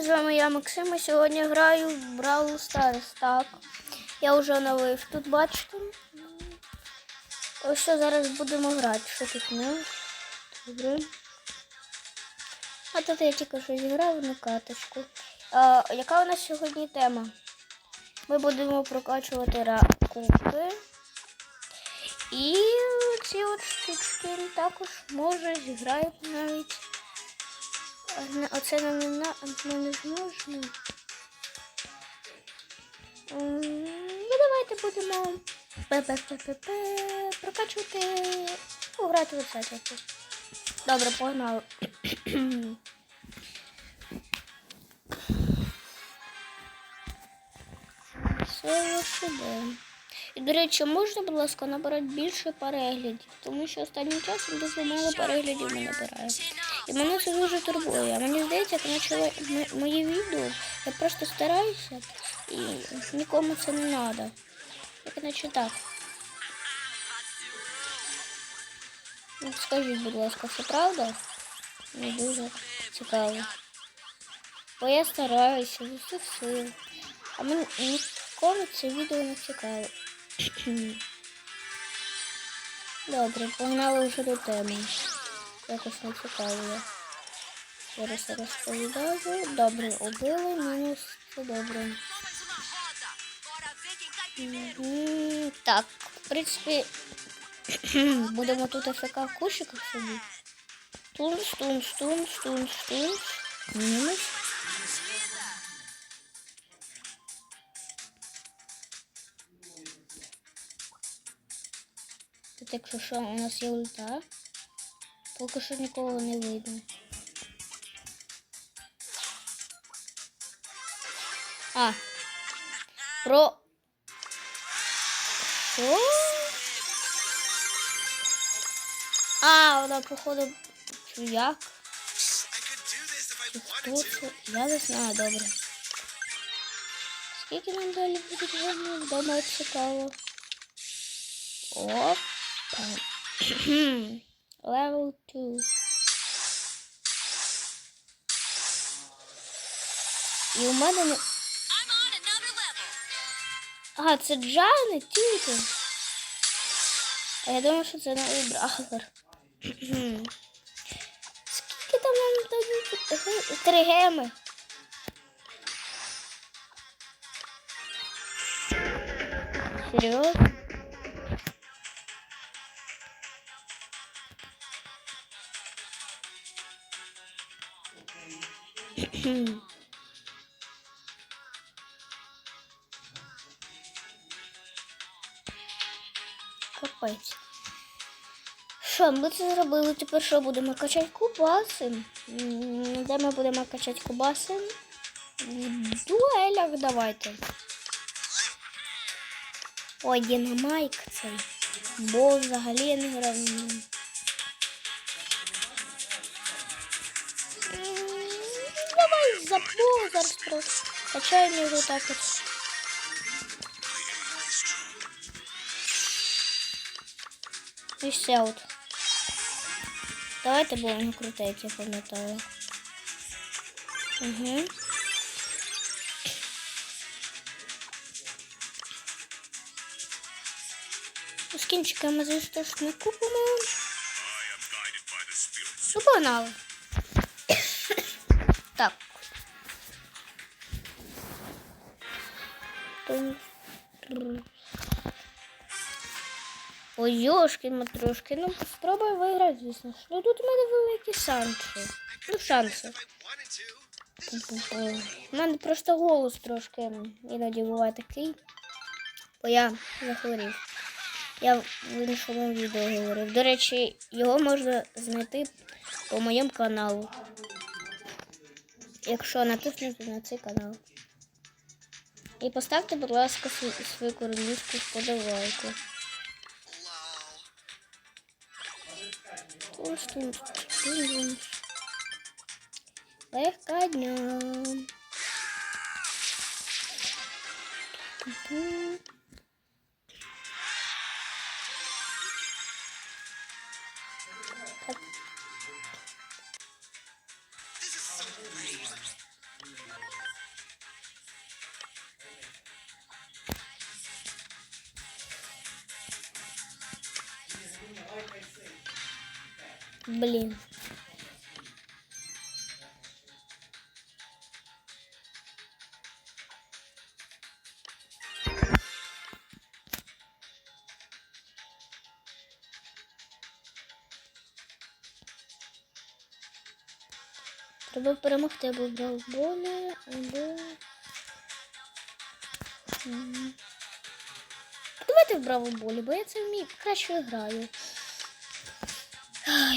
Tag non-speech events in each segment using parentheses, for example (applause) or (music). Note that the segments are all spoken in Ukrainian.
З вами я Максим. і Сьогодні граю в Brawl Stars. Так, я вже оновив тут, бачите. Ось що зараз будемо грати. Що тут не? Добре. А тут я тільки що зіграв на каточку. А, яка у нас сьогодні тема? Ми будемо прокачувати ракушки. І ці от штучки також може зіграємо навіть. Не- Оце нам не, на, ми не зможемо. Ну, давайте будемо пе-пе-пе-пе-пе, прокачувати, ну, грати в оце. Добре, погнали. Все вишиде. І, до речі, можна, будь ласка, набирати більше переглядів, тому що останнім часом дуже мало переглядів ми набираємо. І мене це дуже турбує. Мені здається, як наче м- мої відео, я просто стараюся і нікому це не треба. Як наче так. Ну, Скажіть, будь ласка, це правда? Мені дуже цікаво. Бо я стараюся з усіх сил. А мені нікому це відео не цікаво. (clears throat) Добре, погнали вже до теми. Якось не цікаво. Зараз розповідаю. Добре, убили, мінус. Це добре. Так, в принципі, (clears throat) будемо тут АФК в кущиках сидіти. Тунс, тунс, тунс, тунс, тунс. Мінус. Тут, якщо що, у нас є ульта. Поки що нікого не видно. А. Про. Що? А, вона, походу, чуяк. Чи хто це? Я не знаю, добре. Скільки нам далі буде вогню? Вдома цікаво. Опа. (clears throat) Level 2. І у мене не... Ага, це Джани тільки. А я думаю, що це новий браузер. (clears throat) Скільки там нам дають? Три геми. Серйозно? Капець. Що, ми це зробили? Тепер що будемо качати кубаси? Де ми будемо качати кубаси? В дуелях давайте. Ой, динамайк цей. Бо взагалі не грав. Давай забув зараз просто. Качаємо його так от. І все от. Давайте будемо крутити, як я пам'ятаю. Угу. З кінчиками, звісно, ж не купимо. Ну, погнали. Ой, йошки матрошки. Ну, спробуй виграти, звісно. Ну тут у мене великі шанси. Ну, шанси. У мене просто голос трошки іноді буває такий. Бо я захворів. Я в іншому відео говорив. До речі, його можна знайти по моєму каналу. Якщо натиснути на цей канал. І поставте, будь ласка, свою, королівську вподобайку. Легка дня. Так. Блін. Треба перемогти або брав болі, або. Давайте в браву болі, бо я це вмію, краще граю.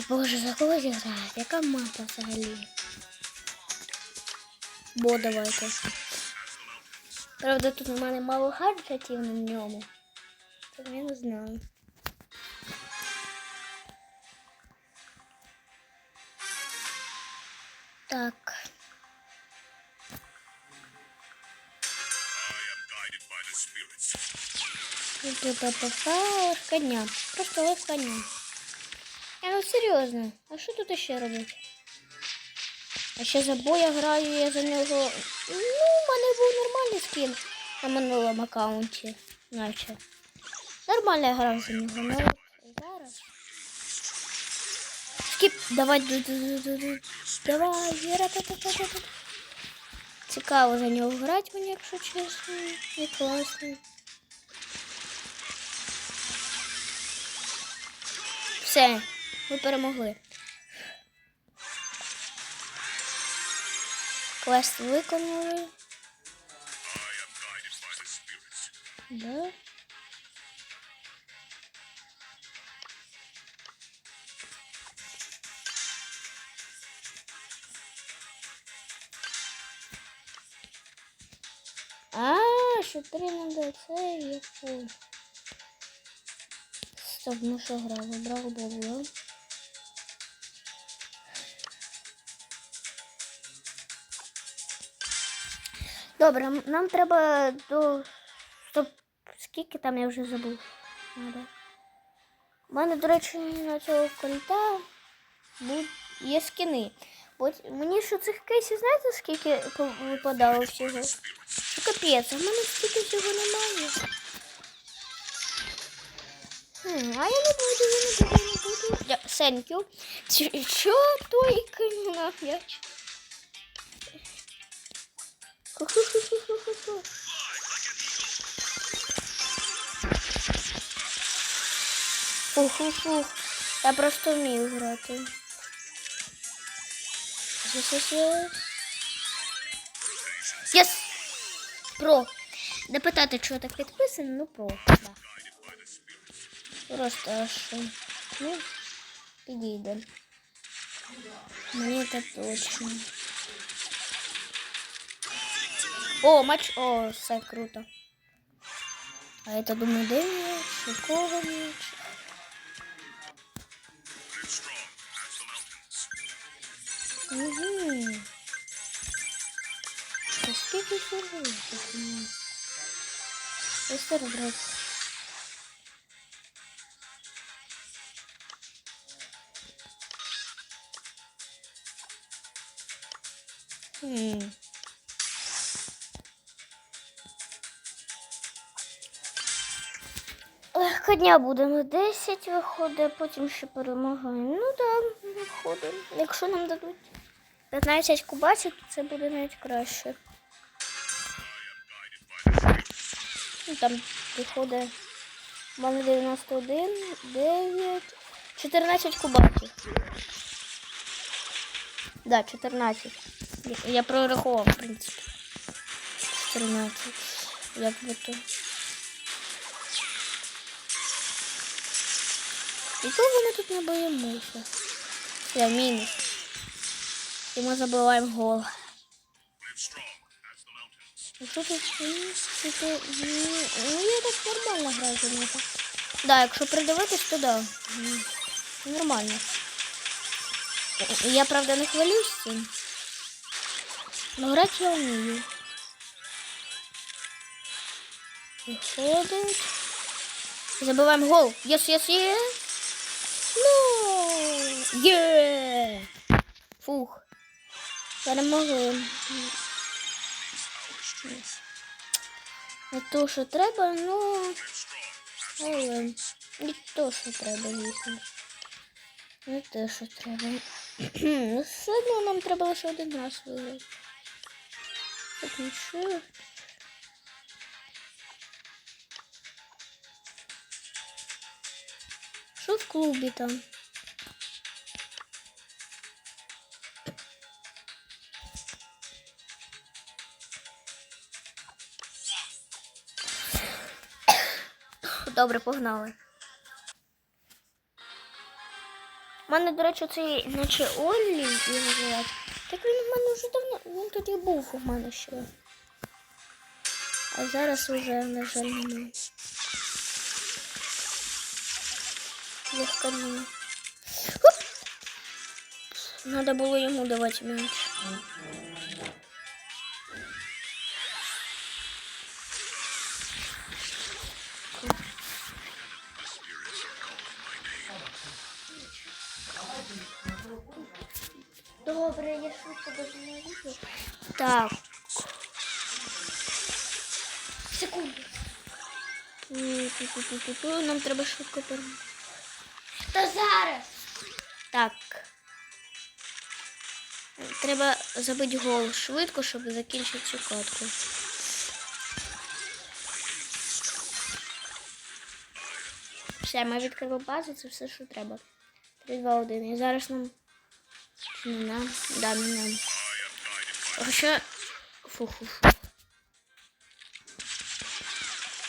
Ай, боже, за кого зіграти? Яка мапа взагалі? Бо давайте. Правда, тут у мене мало гаджетів на ньому. Тому я не знаю. Так. Па-па-па-па, Легкодня. Просто легкодня. Я ну серйозно, а що тут ще робити? А ще за боя граю, я за нього. Ну, в мене був нормальний скін на минулому аккаунті, наче. Нормально я грав за нього, ну от зараз. Скіп, давай, давай, Віра, Цікаво за нього грати мені, якщо чесно. І класно. Все, ми перемогли. Квест виконали. Да. А, що три надо це я. Стоп, ну що грав? Вибрав було. Добре, нам треба до. Стоп, скільки там я вже забув. Надо. У мене, до речі, на цього кольта є скини. От мені що цих кейсів, знаєте, скільки випадало всього? Капець, а в мене стільки всього немає. Хм, а я не буду, я не буду, я не буду. Я, thank you. Ч- Що той кинув на Ху-ху-ху-ху-ху-ху. Фу-фу-фу. Я просто вмію грати. Єс! Про. Не питати, чого так підписано, ну про. Да. Просто аж. Ну, підійде. Мені це точно. О, матч. О, все круто. А это думаю, де м'яч? Угу. Та скільки всього тут. Хм. Легко дня будемо 10 виходить, потім ще перемагаємо. Ну так, да, виходимо. Якщо нам дадуть 15 кубасів, то це буде навіть краще. Ну, там виходить в мене 91, 9, 14 кубасів. Да, 14. Я- Я прорахував, в принципі. 14. Як би то. І того ми тут не боїмося. Все, мінус. І ми забиваємо гол. І тут? Ну, я так нормально граю за нього. Да, якщо придивитись, то да. Нормально. Я, правда, не хвалюсь цим. Но грати я вмію. Виходить. Забиваємо гол. Єс, єс, єс. Ну, є. Фух. Перемогли. Не то, що треба, ну. Але не то, що треба, звісно. Не те, що треба. Ну, все одно нам треба лише один раз виграти. Так нічого. Що в клубі там? Добре, погнали. У мене, до речі, цей наче Оллі називають. Так він в мене вже давно. Він тоді був у мене ще. А зараз уже, на жаль, немає. Легко мені. Хоп! Надо було йому давати м'яч. Добре, я швидко дожимаю відео. Так. Секунду. Ту-ту-ту-ту-ту. Нам треба швидко перейти. Та зараз. Так. Треба забити гол швидко, щоб закінчити цю катку. Все, ми відкрили базу, це все, що треба. 3, 2, 1. І зараз нам. Не нам? Да, не нам. Хоча. Фу-фу-фу.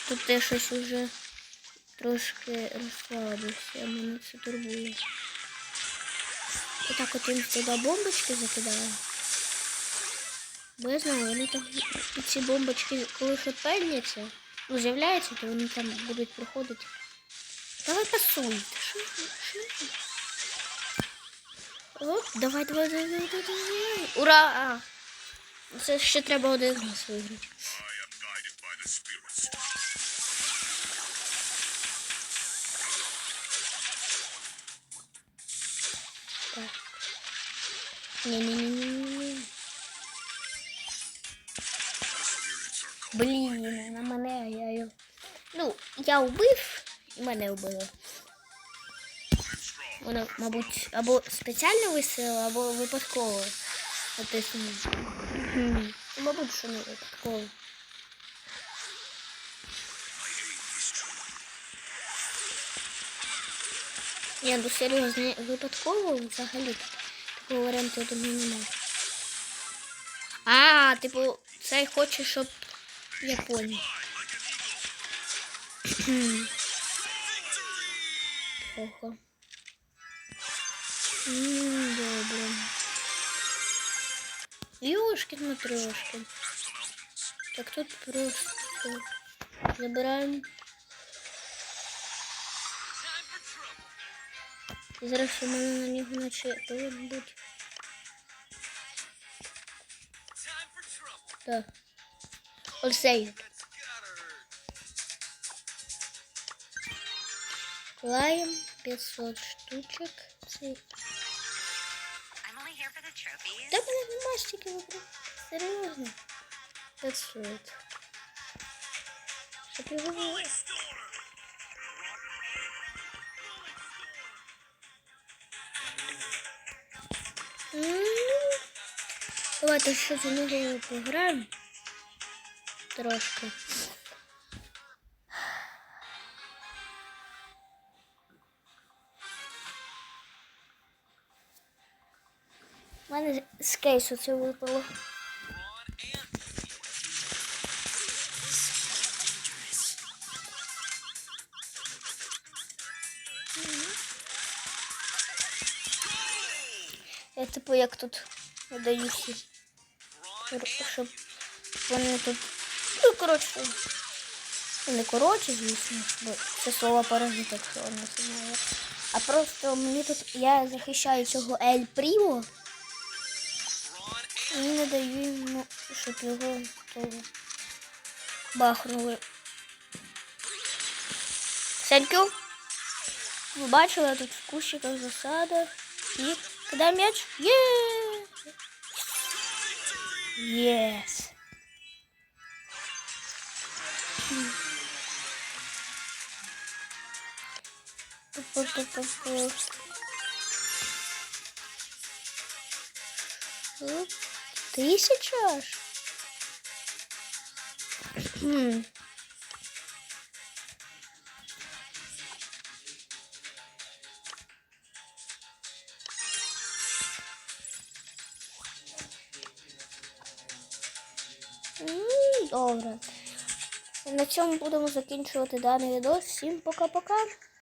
Тут я щось уже трошки розслабився, мене це турбує. Отак от їм туди бомбочки закидаю. Бо я знаю, вони там ці бомбочки, коли хепельняться, ну, з'являються, то вони там будуть проходити. Давай пасуй. Оп, давай, давай, давай, давай, давай. Ура! Це ще треба один раз виграти. Ні-ні-ні-ні-ні. Блін, на мене я його. Ну, я вбив і мене вбили. Воно, мабуть, або спеціально висило, або випадково натиснуло. Мабуть, що не випадково. Ні, ну серйозно, випадково взагалі такого варіанту я думаю немає. А, типу, цей хоче, щоб я понял. Ого. М, Добре. Ёшкин матрешкин. Так тут просто забираємо. І Зараз у мене на нього наче повинен бути. Here for the trophies. Та мене нема стільки вибрав. Серйозно. 500. Щоб його було. Ну, Давайте ще за нього пограємо. Трошки. У мене з кейсу це випало. Я типу як тут видаю всі. Р- Щоб вони тут. Ну, коротше. Не коротше, звісно, бо це слово паразит, якщо воно знає. А просто мені тут я захищаю цього Ель Прімо. І не даю йому, щоб його того бахнули. You. Ви бачили, тут в кущиках засадах. І кидай м'яч. Є! Yes. Тысяча аж? Добре. На цьому будемо закінчувати даний відео. Всім пока-пока.